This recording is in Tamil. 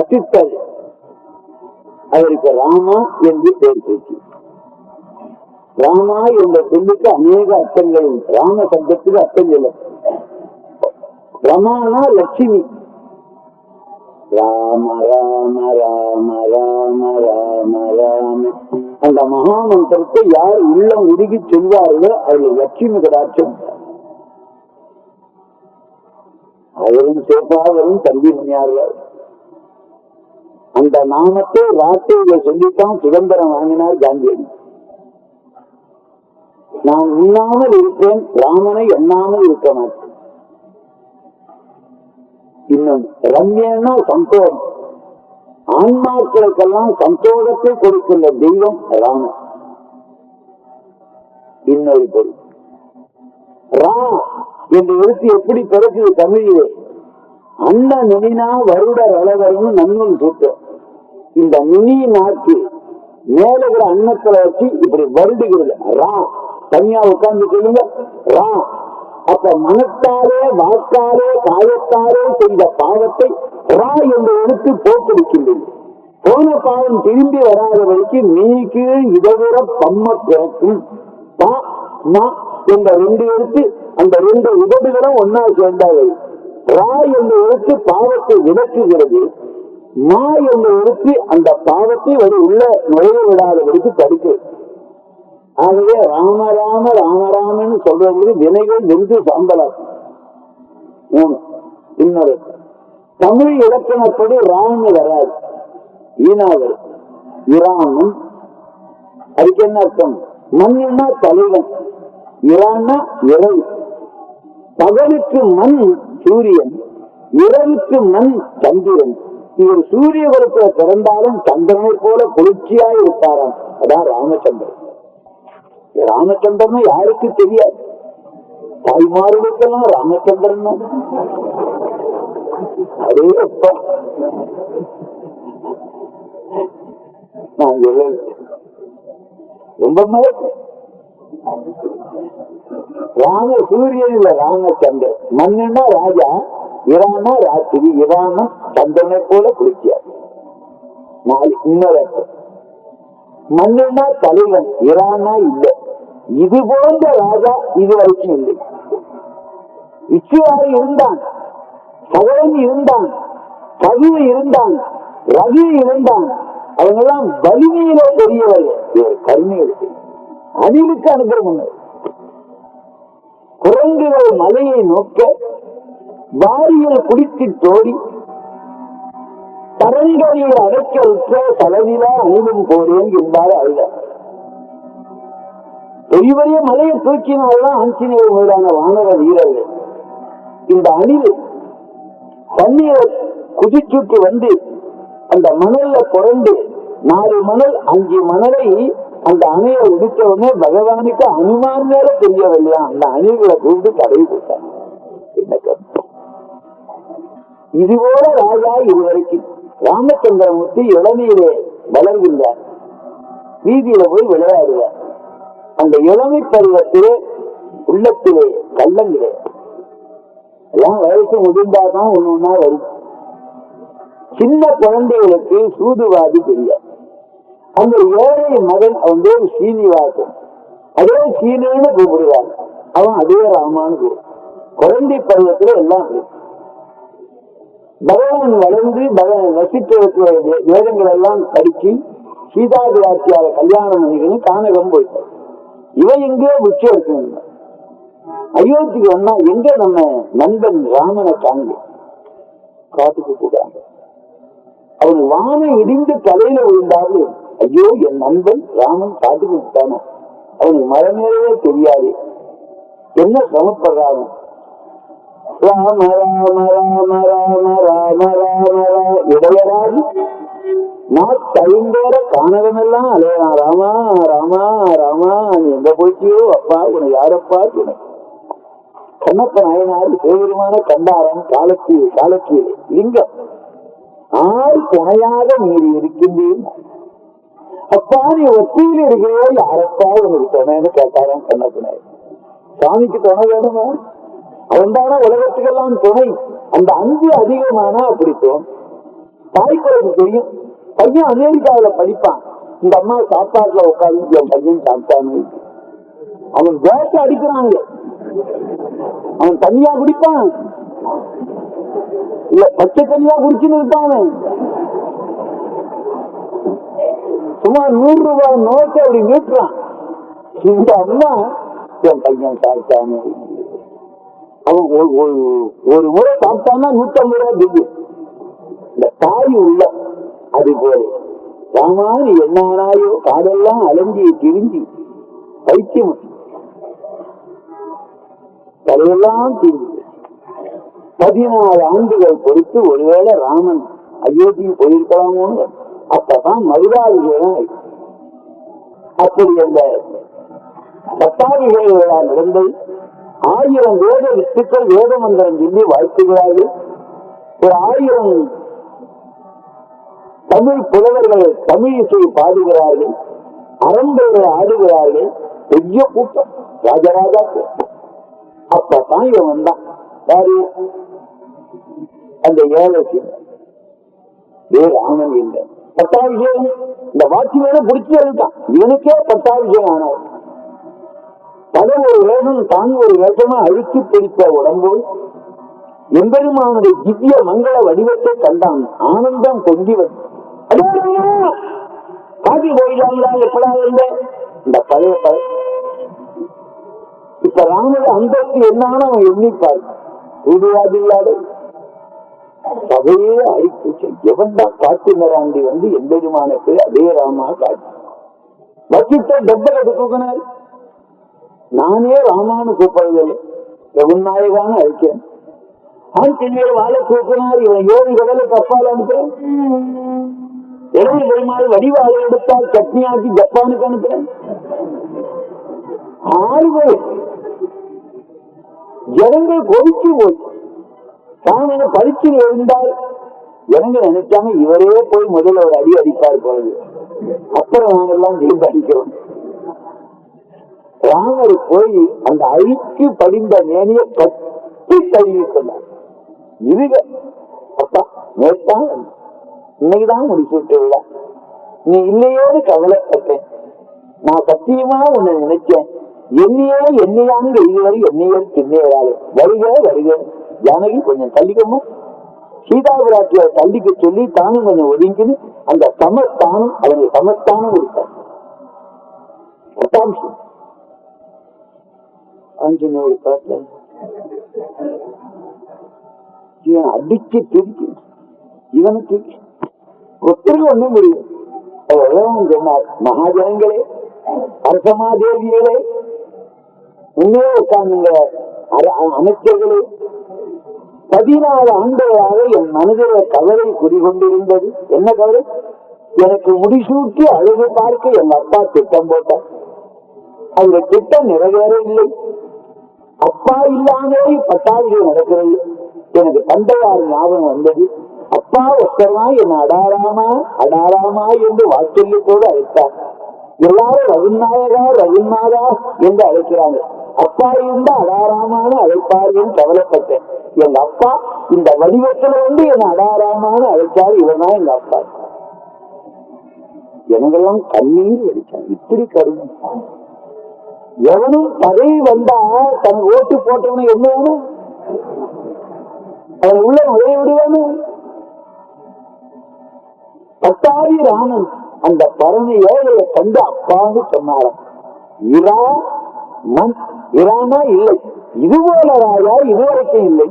ரசித்தல் அவருக்கு ராமா என்று பெயர் பேச்சு ராமா என்ற சொல்லுக்கு அநேக அர்த்தங்கள் உண்டு. ராம சப்தத்துக்கு அர்த்தம் இல்லை. ரமானா லட்சுமி. ராம ராம ராம ராம ராம ராம. அந்த மகாமந்திரத்தை யார் உள்ளம் உருகி சொல்வார்களோ அதில் லட்சுமி கடாட்சம். அவரும் சேப்பாவரும் தம்பி முனியார்கள். அந்த நாமத்தை வார்த்தையில சொல்லித்தான் சுதந்திரம் வாங்கினார் காந்தியடி நான் உண்ணாமல் இருப்பேன் ராமனை எண்ணாமல் இருக்க மாட்டேன். இன்னும் ரம்யன்னா சந்தோஷம். ஆன்மாக்களுக்கெல்லாம் சந்தோஷத்தை கொடுக்கின்ற தெய்வம் ராமன். இன்னொரு பொருள். ரா என்று எழுத்து எப்படி பிறக்குது தமிழிலே? அண்ணன் நுனினா வருட அளவரும் நன்னூல் சூட்டம் இந்த நுனி நாக்கு மேலுகிற அன்னத்துல வச்சு இப்படி வருடுகிறது. ரா. தனியா உட்கார்ந்து சொல்லுங்க. ரா. அப்ப மனத்தாலே வாக்காலே காயத்தாலே செய்த பாவத்தை ரா என்ற எழுத்து போக்கடிக்கின்றது போன பாவம் திரும்பி வராதவருக்கு நீக்கு இதவிர பம்ம பிறக்கும். பா மா என்ற ரெண்டு எழுத்து அந்த ரெண்டு உதடுகளும் ஒன்னா சேர்ந்தாவை ரா என்ற எழுத்து பாவத்தை விளக்குகிறது. மா என்ற எழுத்து அந்த பாவத்தை ஒரு உள்ள நுழைய விடாதவருக்கு தடுக்கு. ஆகவே ராம ராம ராமராமன்னு சொல்றவங்களுக்கு வினைகள் வென்று சாம்பலம் மூணு. இன்னொரு. தமிழ் இலக்கணப்படி ராம்னு வராது. ஈனா இராமன். அதுக்கு என்ன அர்த்தம்? மண்ணுன்னா தலைவன். இரான்னா இரவு பகலுக்கு மண் சூரியன். இரவுக்கு மண் சந்திரன். இவர் சூரிய குலத்துல பிறந்தாலும் சந்திரனை போல குளிர்ச்சியாய் இருப்பாராம். அதான் ராமச்சந்திரன். ராமச்சந்திரன் யாருக்கு தெரியாது? தாய்மார்களுக்கெல்லாம் ராமச்சந்திரன் அதே அப்பா நான் ரொம்ப ராம சூரியன் இல்ல ராமச்சந்திரன். மண்ணுன்னா ராஜா இரானா ராத்திரி இராமன் சந்திரனை போல குளிர்ச்சியார் நாலு இன்னொரு அர்த்தம் தலைவன் இரானா இல்லை. இது போன்ற ராஜா இது வரைக்கும் இல்லை. இச்சுவாறு இருந்தான் சகலன் இருந்தான் கவிவு இருந்தான் ரவி இருந்தான். அவங்கெல்லாம் வலிமையில பெரியவர்கள் கருமையில் கருணையில் அணிலுக்கு அனுகிரகம் குரங்குகள் மலையை நோக்க வாரியில் குடித்து தோடி தரங்கரையில் அடைக்கலுற்ற தலைவிலா அணிலும் போறேன் என்பார் அழுதார். பெரிய பெரிய மலையை தூக்கினால்தான் ஆஞ்சநேயர் மீதான வானர வீரர்கள். இந்த அணில் தண்ணீரை குதிச்சுட்டு வந்து அந்த மணல்ல புரண்டு நாலு மணல் அஞ்சு மணலை அந்த அணையை உடித்த உடனே பகவானுக்கு அனுமான் மேல தெரியவில்லையா அந்த அணில்களை கூப்பிட்டு தடவி போட்டாங்க என்ன கருத்து இதுபோல ராஜா இதுவரைக்கும் ராமச்சந்திரமூர்த்தி இளமையிலே வளர்கின்றார் வீதியில போய் விளையாடுவார். அந்த இளமை பருவத்திலே உள்ளத்திலே கள்ளம் கிடையாது. எல்லாம் வயசு முதிர்ந்தாதான் ஒண்ணு ஒண்ணா வரும். சின்ன குழந்தைகளுக்கு சூதுவாதி தெரியாது. அந்த ஏழை மகன் அவன் பேர் சீனிவாசன். அதே சீனன்னு கூப்பிடுவான் அவன் அதே ராமான்னு கூப்பிடுவான் குழந்தை பருவத்துல எல்லாம் அப்படி. பகவான் வளர்ந்து பகவான் வசித்து வேதங்கள் எல்லாம் படிச்சு சீதாதிராட்சியார கல்யாணம் பண்ணிக்கணும் கானகம் போயிட்டார். இவன் எங்கேயோ புட்சி எடுக்கணும் அயோத்திக்கு வந்தா எங்க நம்ம நண்பன் ராமனை காண்க காட்டுக்கு கூடாங்க அவன் வானை இடிந்து தலையில விழுந்தாரு. ஐயோ என் நண்பன் ராமன் காட்டுக்கு விட்டானோ அவனுக்கு மரமேறவே தெரியாது. என்ன சிரமப்படுறாரு ராம ராம ராம ராம ராம ராம ராம இடையராஜ் நான் காணகமெல்லாம் அலையா ராமா ராமா ராமா நீ எங்க போயிட்டியோ அப்பா உனக்கு யாரப்பா துணை கண்ணப்ப நாயனார் சிவபெருமான கண்டாரம் காலத்தி காலத்திலே லிங்கம் ஆள் துணையாக நீர் இருக்கின்றேன் அப்பா நீ ஒத்தியில் இருக்கிறியோ யாரப்பா உனக்கு துணைன்னு கேட்டாராம் கண்ணப்ப நாயன் சாமிக்கு துணை வேணுமா? அவன் உலகத்துக்கெல்லாம் துணை. அந்த அன்பு அதிகமானா அப்படி தோணும். தாய்க்கு தெரியும். பையன் அமெரிக்காவுல படிப்பான். இந்த அம்மா சாப்பாட்டுல உட்காந்து என் பையன் சாப்பிட்டான்னு அவன் வேட்டை அடிக்கிறாங்க அவன் தனியா குடிப்பான். இல்ல பச்சை தனியா குடிச்சுன்னு இருப்பான் அவன். சும்மா நூறு ரூபாய் நோட்டை அப்படி நீட்டுறான். இந்த அம்மா என் பையன் சாப்பிட்டானு ஒரு- ஒரு- முறை சாப்பிட்டான்னா நூத்தம்பது ரூபாய் பில்லு இந்த தாய் உள்ள அது போல. ராமா நீ என்ன ஆனாயோ காடெல்லாம் அலைஞ்சி திரிஞ்சி பைத்தியம் தலையெல்லாம் தீங்கு பதினாறு ஆண்டுகள் பொறுத்து ஒருவேளை ராமன் அயோத்திக்கு போயிருக்கலாமோன்னு அப்பதான் மதுராபிஷேகம் அப்படி அந்த பட்டாபிஷேக விழா நடந்தது. ஆயிரம் வேத வித்துக்கள் வேத மந்திரம் சொல்லி வாழ்த்துகிறார்கள். ஒரு ஆயிரம் தமிழ் புலவர்கள் தமிழ் இசை பாடுகிறார்கள். அரம்பர்கள் ஆடுகிறார்கள். பெரிய கூட்டம். ராஜராஜா கூட்டம் அப்பதான் இவன் வந்தான். யாரு? அந்த ஏழை வேறு ராமன் இல்லை பட்டாபிஷேகம். இந்த வாட்சிமேல பிடிச்சி எழுட்டான் இவனுக்கே பட்டாபிஷேகம் ஆனார். அதை ஒரு வேகம் தான் ஒரு வேகமா அழுத்தி பிடித்த உடம்பு எம்பெருமானுடைய திவ்ய மங்கள வடிவத்தை கண்டான். ஆனந்தம் பொங்கி வந்து காட்டி எப்படா இருந்த இந்த பழைய பழைய இப்ப ராமர் அந்தஸ்து என்னன்னு அவன் எண்ணிப்பார். கூடுவாதில்லாத சபையே அழிப்பு எவன் தான் காட்டினராண்டி வந்து எம்பெருமானுக்கு அதே ராமா காட்டி. வச்சிட்ட டெப்பல் எடுக்கணும் நானே ராமானு கூப்பிடுறதில்லை ரகுநாயகான்னு அழைக்கிறேன் ஆஞ்சநேயர் வாழ கூப்பினார் இவன் ஏழு கடலை கப்பால் அனுப்புறேன். இளைய பெருமாள் வடிவாக எடுத்தால் சட்னியாக்கி ஜப்பானுக்கு அனுப்புறேன். ஆறுகள் ஜனங்கள் கொதிச்சு போச்சு. சாமனை பறிச்சு எழுந்தால் ஜனங்க நினைச்சாங்க இவரே போய் முதல்ல ஒரு அடி அடிப்பார் போறது அப்புறம் நாங்கெல்லாம் ஜெயித்து அடிக்கிறோம். ராமர் போய் அந்த அழுக்கு படிந்த மேனிய கட்டி தழுவி சொன்னார் இருக. அப்பா நேத்தான் இன்னைக்குதான் முடிச்சுட்டு விழா நீ இல்லையோடு கவலைப்பட்டேன். நான் சத்தியமா உன்னை நினைச்சேன். என்னையே என்னையாங்க இதுவரை என்னையே திண்ணையராளே வருக வருக. ஜானகி கொஞ்சம் தள்ளிக்கமா சீதா விராட்டியை தள்ளிக்க சொல்லி தானும் கொஞ்சம் ஒதுங்கின்னு அந்த சமஸ்தானம் அவனுக்கு சமஸ்தானம் கொடுத்தார். பட்டாம்சம் ஆஞ்சநேயர் இவன் அடிச்சு திருக்கி இவனுக்கு தூக்கி ஒருத்தருக்கு ஒண்ணும் முடியும். சொன்னார் மகாஜனங்களே அரசமாதேவிகளே உன்னே உட்கார்ந்துங்க. அர- அமைச்சர்களே. பதினாறு ஆண்டுகளாக என் மனதில கவலை குடிகொண்டிருந்தது. என்ன கவலை? எனக்கு முடிசூட்டி அழுது பார்க்க என் அப்பா திட்டம் போட்டார். அந்த திட்டம் நிறைவேறவில்லை. அப்பா இல்லாமலே பட்டாபிஷேகம் நடக்கிறது. எனக்கு தந்தையார் ஞாபகம் வந்தது. அப்பா ஒருத்தர்னா என்ன அடாராமா அடாராமா என்று வாத்சல்யத்தோடு அழைத்தார். எல்லாரும் ரகுநாயகா ரகுநாதா என்று அழைக்கிறாங்க அப்பா இருந்தா அடாராமான்னு என்று கவலைப்பட்டேன். எங்க அப்பா இந்த வடிவத்துல வந்து என்ன அடாராமான்னு அழைச்சாரு இவனா எங்க அப்பா. எனக்கெல்லாம் கண்ணீர் வடிச்சான் இப்படி கருணை. எவனும் பதவி வந்தா தன் ஓட்டு போட்டவனை என்ன அவன் உள்ள நுழைய விடுவானு? பத்தாரி ராமன் அந்த பரம ஏழையை கண்டு அப்பான்னு சொன்னாராம். இரா மண் இரானா இல்லை. இதுபோல ராஜா இதுவரைக்கும் இல்லை.